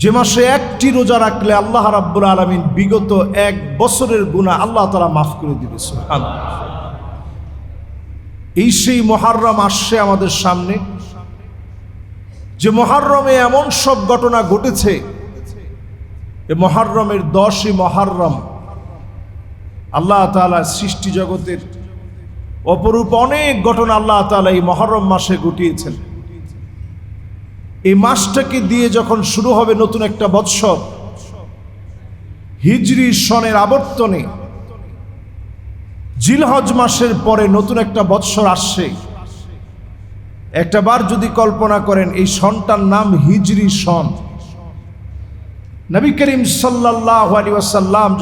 যে মাসে একটি রোজা রাখলে আল্লাহ রাব্বুল আলমিন বিগত এক বছরের গুণা আল্লাহ তালা মাফ করে দিবে এই সেই মহারম আসছে আমাদের সামনে। যে মহারমে এমন সব ঘটনা ঘটেছে, এ মহারমের দশই মহারম আল্লাহ তালা সৃষ্টি জগতের অপরূপ অনেক ঘটনা আল্লাহ তালা এই মহরম মাসে ঘটিয়েছেন। এই মাসটাকে দিয়ে যখন শুরু হবে নতুন একটা বৎসর, হিজরি সনের আবর্তনে জিলহজ মাসের পরে নতুন একটা বৎসর আসছে। একটা বার যদি কল্পনা করেন, এই সনটার নাম হিজরি সন। নবী করিম সাল্লাহ আলী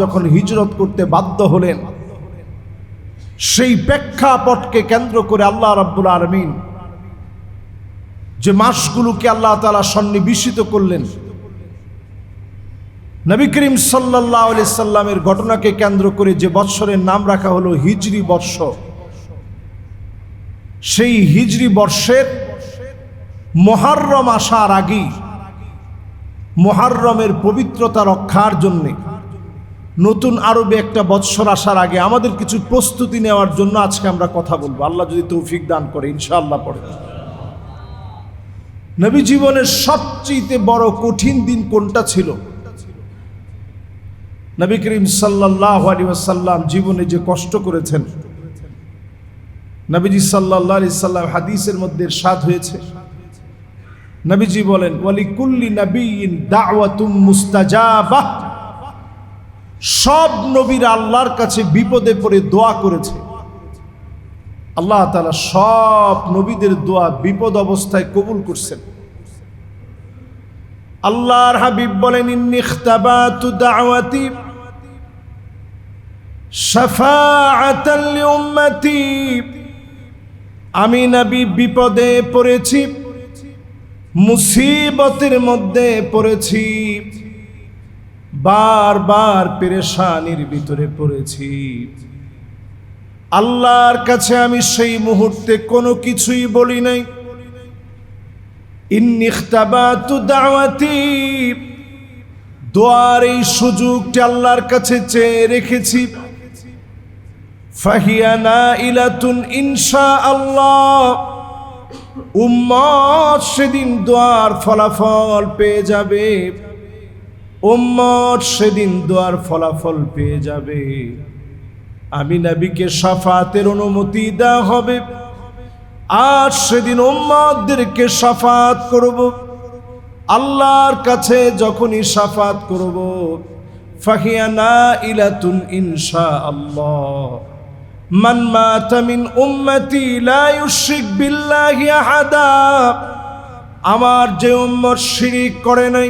যখন হিজরত করতে বাধ্য হলেন, সেই প্রেক্ষাপটকে কেন্দ্র করে আল্লাহ রাব্বুল আলমিন যে মাসগুলোকে আল্লাহ তালা সন্নিবেশিত করলেন। নবী করিম সাল্লাহ আলি সাল্লামের ঘটনাকে কেন্দ্র করে যে বৎসরের নাম রাখা হলো হিজরি বর্ষ। সেই হিজরি বর্ষের মহারম আসার আগেই মহারমের পবিত্রতা রক্ষার জন্যে নতুন আরবে একটা বৎসর আসার আগে আমাদের কিছু প্রস্তুতি নেওয়ার জন্য আজকে আমরা কথা বলব। আল্লাহ যদি তৌফিক দান করে, ইনশাআল্লাহ পড়ে। নবী জীবনের সবচেয়ে বড় কঠিন দিন কোনটা ছিল? নবী করিম সাল্লাহ আলী ওয়াসাল্লাম জীবনে যে কষ্ট করেছেন, নবীজি সাল্লাহ আলি সাল্লাম হাদিসের মধ্যে সাদ হয়েছে। নবীজি বলেন ওয়ালি কুল্লি নবীন দাওয়াতুম সব নবীরা আল্লাহর কাছে বিপদে পড়ে দোয়া করেছে। আল্লাহ তালা সব নবীদের দোয়া বিপদ অবস্থায় কবুল করছেন। আল্লাহর হাবিব বলেন আমি নবী বিপদে পড়েছি, মুসিবতের মধ্যে পড়েছি, বারবার পেরেশানির ভিতরে পড়েছি। আল্লাহর কাছে আমি সেই মুহূর্তে কোনো কিছুই বলি নাই। ইন্নিখতাবাতু দাওয়াতি। দোয়ার এই সুযোগটি আল্লাহর কাছে চেয়ে রেখেছি। ফাহিয়ানা ইলাতুন ইনশা আল্লাহ উম্মত সেদিন দোয়ার ফলাফল পেয়ে যাবে। উম্মত সেদিন দোয়ার ফলাফল পেয়ে যাবে। আমি নবীকে সাফাতের অনুমতি দেওয়া হবে। আর সেদিন উম্মতদেরকে সাফাত করব। আল্লাহর কাছে যখনই সাফাত করব ফাহিয়ানা ইলাতুন ইনশা আল্লাহ মান মাতা উম্মতি লা বিল্লাহি আহাদা। আমার যে উম্মত শিরিক করে নাই,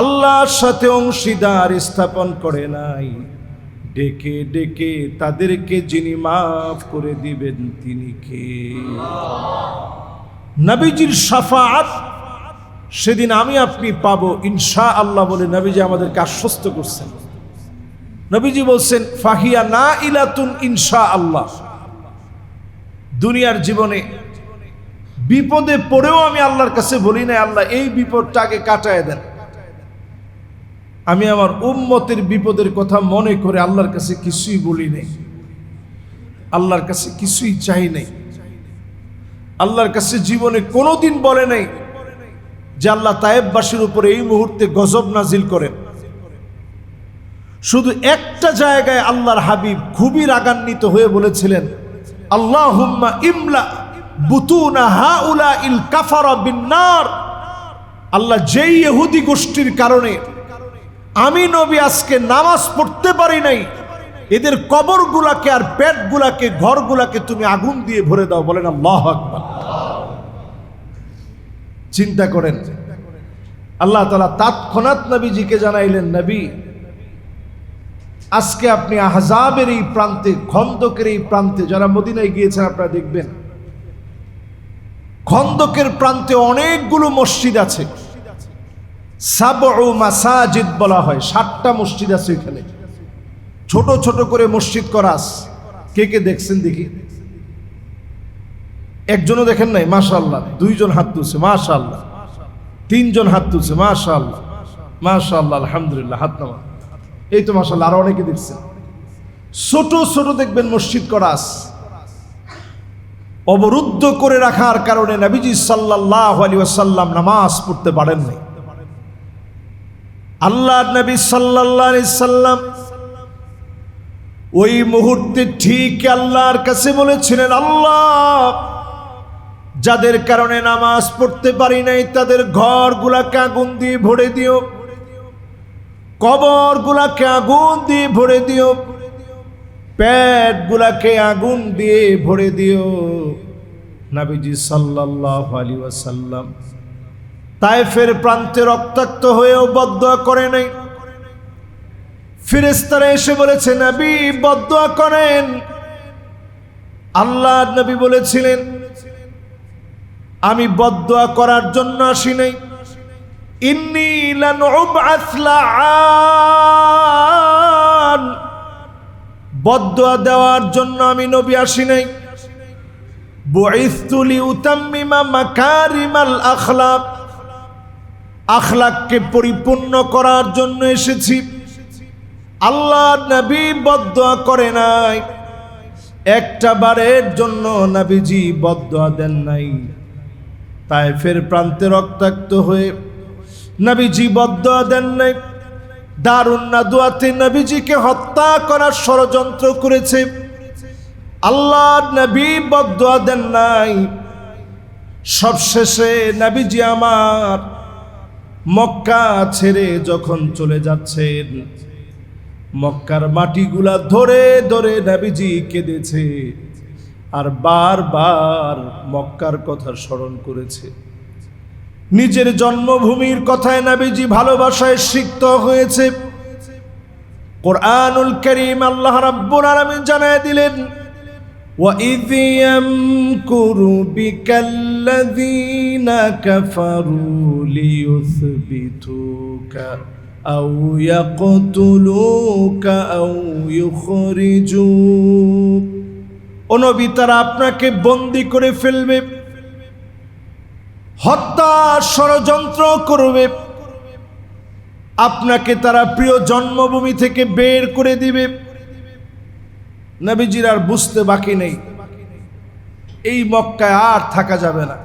আল্লাহর সাথে অংশীদার স্থাপন করে নাই। ডেকে ডেকে তাদেরকে যিনি মাফ করে দিবেন, তিনি কে? নবীজির সাফাত সেদিন আমি আপনি পাবো ইনশা আল্লাহ বলে নবীজি আমাদেরকে আশ্বস্ত করছেন। নবীজি বলছেন, ফাহিয়া না ইলাতুন ইনশা আল্লাহ দুনিয়ার জীবনে বিপদে পড়েও আমি আল্লাহর কাছে বলি না আল্লাহ, এই বিপদটাকে কাটায় দেন। আমি আমার উম্মতের বিপদের কথা মনে করে আল্লাহর কাছে কিছুই বলি নেই। আল্লাহর কাছে কিছুই চাই নেই। আল্লাহর কাছে জীবনে কোনোদিন বলে নাই যে আল্লাহ তায়েববাসীর উপরে এই মুহূর্তে গজব নাজিল করেন। শুধু একটা জায়গায় আল্লাহর হাবিব খুবই রাগান্বিত হয়ে বলেছিলেন আল্লাহ হুম্মা ইমলা বুতুনা ইল বিন্নার আল্লাহ যেই ইহুদি গোষ্ঠীর কারণে আমি নবী আজকে নামাজ পড়তে পারি নাই। এদের কবরগুলাকে আর পেটগুলাকে, ঘরগুলাকে তুমি আগুন দিয়ে ভরে দাও, বলেন আল্লাহ আকবার। চিন্তা করেন। আল্লাহ তালা তৎক্ষণাৎ নবীজিকে জানাইলেন, নবী, আজকে আপনি আহজাবের এই প্রান্তে, খন্দকের এই প্রান্তে, যারা মদিনায় গিয়েছেন আপনারা দেখবেন, খন্দকের প্রান্তে অনেকগুলো মসজিদ আছে। সাবউ মাসাজিদ বলা হয়। ষাটটা মসজিদ আছে এখানে। ছোট ছোট করে মসজিদ করাস কে কে দেখছেন দেখি? একজনও দেখেন নাই? মাশাল্লাহ দুইজন হাত তুলছে মাশাল্লাহ তিনজন হাত তুলছে, মাশাআল্লাহ। মাশাআল্লাহ, আলহামদুলিল্লাহ, হাত নামা এই তো মাশাআল্লাহ, আরও অনেকে দেখছেন। ছোট ছোট দেখবেন মসজিদ করাস অবরুদ্ধ করে রাখার কারণে নবীজি সাল্লাল্লাহু আলাইহি ওয়াসাল্লাম নামাজ পড়তে পারেন নাই। আল্লাহ নবী আলাইহি সাল্লাম ওই মুহূর্তে ঠিক আল্লাহর কাছে বলেছিলেন, আল্লাহ, যাদের কারণে নামাজ পড়তে পারি নাই, তাদের ঘরগুলাকে আগুন দিয়ে ভরে দিও। কবরগুলাকে আগুন দিয়ে ভরে দিও। পেটগুলাকে আগুন দিয়ে ভরে দিও। নাবিজি সাল্লাল্লাহু আলাইহি ওয়াসাল্লাম তায়েফের প্রান্তে রক্তাক্ত হয়েও বদদোয়া করে নাই। ফিরেস্তারা এসে বলেছে, নবী বদদোয়া করেন। আল্লাহ নবী বলেছিলেন, আমি বদদোয়া করার জন্য আসি নাই। ইন্নি বদদোয়া দেওয়ার জন্য আমি নবী আসি নাই। বুইসতু লিউতাম্মিমা মাকারিমাল আখলাক। আখলাককে পরিপূর্ণ করার জন্য এসেছি। আল্লাহ নবী বদদোয়া করে নাই। একটা বারের জন্য নবীজি বদদোয়া দেন নাই। তাই ফের প্রান্তে রক্তাক্ত হয়ে নবীজি বদদোয়া দেন নাই। দারুণ নাদুয়াতে নবীজিকে হত্যা করার ষড়যন্ত্র করেছে। আল্লাহ নবী বদদোয়া দেন নাই। সবশেষে নবীজি আমার মক্কা ছেড়ে যখন চলে যাচ্ছেন, মক্কার মাটিগুলা ধরে ধরে নাবিজি কেঁদেছে আর বারবার মক্কার কথা স্মরণ করেছে। নিজের জন্মভূমির কথায় নাবিজি ভালোবাসায় সিক্ত হয়েছে। কোরআনুল করিম আল্লাহ রাব্বুল আলামিন জানায় দিলেন وَإِذْ يَمْكُرُ بِكَ الَّذِينَ كَفَرُوا لِيُثْبِتُوكَ أَوْ يَقْتُلُوكَ أَوْ يُخْرِجُوكَ ও নবী তারা আপনাকে বন্দি করে ফেলবে হত্যা ষড়যন্ত্র করবে আপনাকে তারা প্রিয় জন্মভূমি থেকে বের করে দিবে নবীজির আর বুঝতে বাকি নেই। এই মক্কায় আর থাকা যাবে না।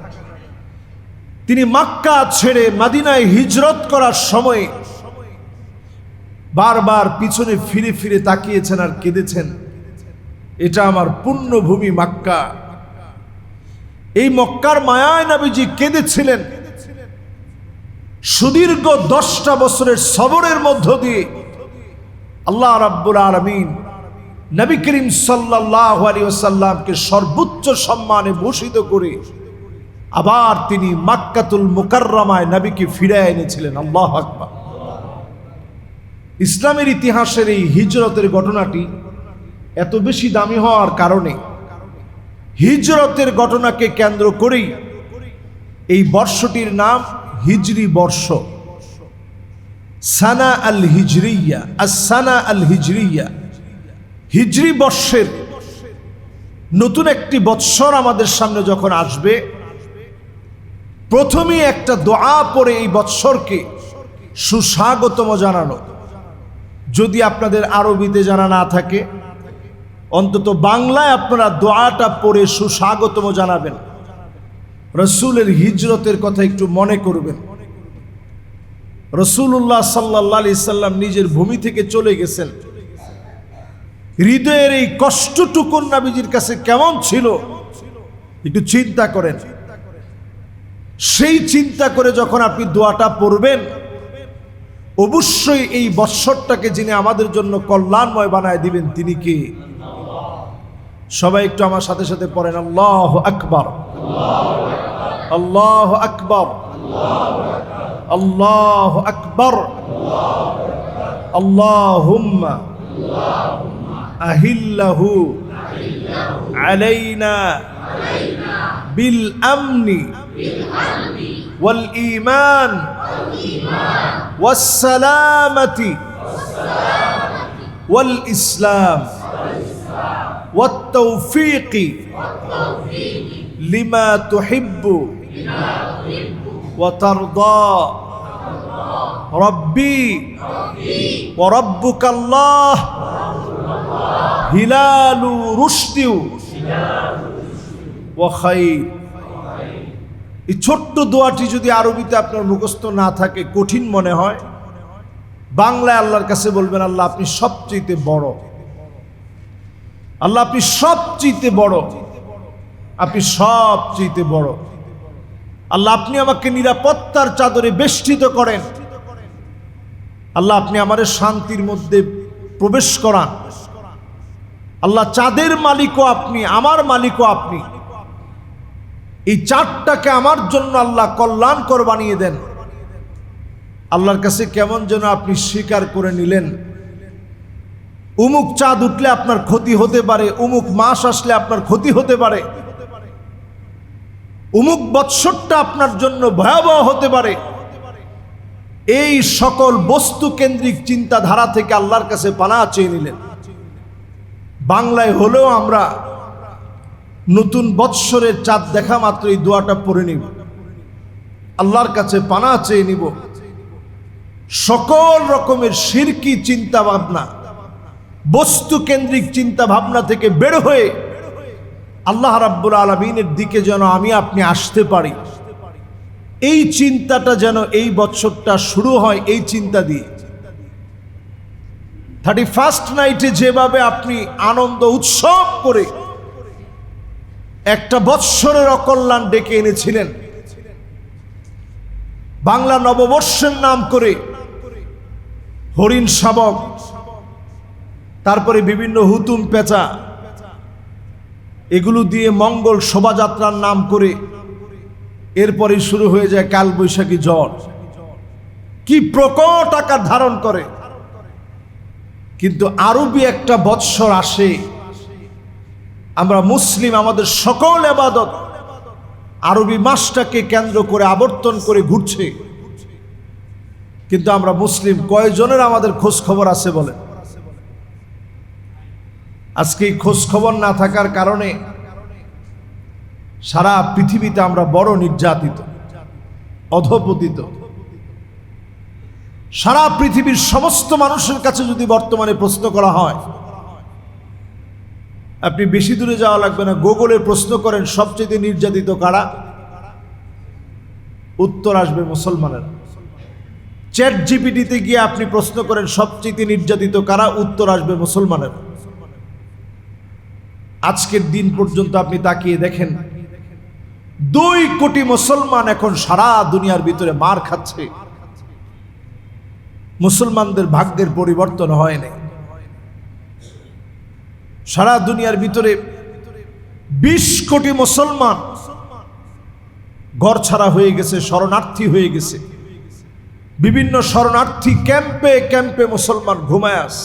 তিনি মক্কা ছেড়ে মাদিনায় হিজরত করার সময়ে বারবার পিছনে ফিরে ফিরে তাকিয়েছেন আর কেঁদেছেন। এটা আমার পুণ্যভূমি মাক্কা। এই মক্কার মায়ায় নবীজি কেঁদেছিলেন। সুদীর্ঘ দশটা বছরের সবরের মধ্য দিয়ে আল্লাহ রাব্বুল আলমিন নবী করিম সাল্লাহ আলী ওসাল্লামকে সর্বোচ্চ সম্মানে ভূষিত করে আবার তিনি মাক্কাতুল মুকাররমায় নবীকে ফিরে এনেছিলেন। আল্লাহ আকবার। ইসলামের ইতিহাসের এই হিজরতের ঘটনাটি এত বেশি দামি হওয়ার কারণে হিজরতের ঘটনাকে কেন্দ্র করেই এই বর্ষটির নাম হিজরি বর্ষ। সানা আল হিজরিয়া সানা আল হিজরিয়া হিজরি বর্ষের নতুন একটি বৎসর আমাদের সামনে যখন আসবে, প্রথমেই একটা দোয়া পরে এই বৎসরকে সুস্বাগতম জানানো। যদি আপনাদের আরবিতে জানা না থাকে, অন্তত বাংলায় আপনারা দোয়াটা পড়ে সুস্বাগতম জানাবেন। রসুলের হিজরতের কথা একটু মনে করবেন। রসুল্লাহ সাল্লাহ আলি সাল্লাম নিজের ভূমি থেকে চলে গেছেন। হৃদয়ের এই কষ্টটুকুন নাবিজির কাছে কেমন ছিল? একটু চিন্তা করেন। সেই চিন্তা করে যখন আপনি দোয়াটা পড়বেন, অবশ্যই এই বৎসরটাকে যিনি আমাদের জন্য কল্যাণময় বানায় দিবেন, তিনি কে? সবাই একটু আমার সাথে সাথে পড়েন, আল্লাহ আকবর। আল্লাহ আকবর। আল্লাহ আকবর। আল্লাহুম্মা। أهله علينا بالأمن والإيمان والسلامة والإسلام والتوفيق لما تحب وترضى. ربي وربك الله হিলালু রুষ্টিউ এই ছোট্ট দোয়াটি যদি আরবিতে আপনার মুখস্থ না থাকে, কঠিন মনে হয়। বাংলায় আল্লাহর কাছে বলবেন, আল্লাহ আপনি সবচেয়ে বড়। আল্লাহ আপনি সবচেয়ে বড়। আপনি সবচেয়ে বড়। আল্লাহ আপনি আমাকে নিরাপত্তার চাদরে বেষ্টিত করেন। আল্লাহ আপনি আমাদের শান্তির মধ্যে প্রবেশ করান। আল্লাহ, চাঁদের মালিকও আপনি, আমার মালিকও আপনি। এই চাঁদটাকে আমার জন্য আল্লাহ কল্যাণকর বানিয়ে দেন। আল্লাহর কাছে কেমন যেন আপনি স্বীকার করে নিলেন। উমুক চাঁদ উঠলে আপনার ক্ষতি হতে পারে, উমুক মাস আসলে আপনার ক্ষতি হতে পারে। উমুক বৎসরটা আপনার জন্য ভয়াবহ হতে পারে। এই সকল বস্তু কেন্দ্রিক চিন্তাধারা থেকে আল্লাহর কাছে পানা চেয়ে নিলেন। বাংলায় হলেও আমরা নতুন বৎসরের চাঁদ দেখা মাত্র এই দোয়াটা পড়ে নিব। আল্লাহর কাছে পানা চেয়ে নিব। সকল রকমের শিরকি চিন্তা ভাবনা বস্তু কেন্দ্রিক চিন্তা ভাবনা থেকে বের হয়ে আল্লাহ রাব্বুল আলমিনের দিকে যেন আমি আপনি আসতে পারি। এই চিন্তাটা যেন এই বছরটা শুরু হয়, এই চিন্তা দিয়ে। থার্টি ফার্স্ট নাইটে যেভাবে আপনি আনন্দ, উৎসব করে একটা বৎসরের অকল্যাণ ডেকে এনেছিলেন। বাংলা নববর্ষের নাম করে হরিণ শাবক, তারপরে বিভিন্ন হুতুম পেঁচা, এগুলো দিয়ে মঙ্গল শোভাযাত্রার নাম করে এরপরে শুরু হয়ে যায় কালবৈশাখী জ্বর। কি প্রকট আকার ধারণ করে। কিন্তু আরবি একটা বৎসর আসে। আমরা মুসলিম, আমাদের সকল আবাদত আরবি মাসটাকে কেন্দ্র করে আবর্তন করে ঘুরছে। কিন্তু আমরা মুসলিম, কয়জনের আমাদের খোঁজ খবর আছে বলে আজকে খোঁজ খবর না থাকার কারণে সারা পৃথিবীতে আমরা বড় নির্যাতিত, অধপতিত। সারা পৃথিবীর সমস্ত মানুষের কাছে যদি বর্তমানে প্রশ্ন করা হয়, আপনি বেশি দূরে যাওয়া লাগবে না। গুগলে প্রশ্ন করেন, সবচেয়ে নির্যাতিত কারা? উত্তর আসবে মুসলমানের। চ্যাট জিপিটিতে গিয়ে আপনি প্রশ্ন করেন, সবচেয়ে নির্যাতিত কারা? উত্তর আসবে মুসলমানের। আজকের দিন পর্যন্ত আপনি তাকিয়ে দেখেন, দুই কোটি মুসলমান এখন সারা দুনিয়ার ভিতরে মার খাচ্ছে। মুসলমানদের ভাগ্যের পরিবর্তন হয়নি সারা দুনিয়ার ভিতরে বিশ কোটি মুসলমান ঘর ছাড়া হয়ে গেছে, শরণার্থী হয়ে গেছে। বিভিন্ন শরণার্থী ক্যাম্পে ক্যাম্পে মুসলমান ঘুমায় আস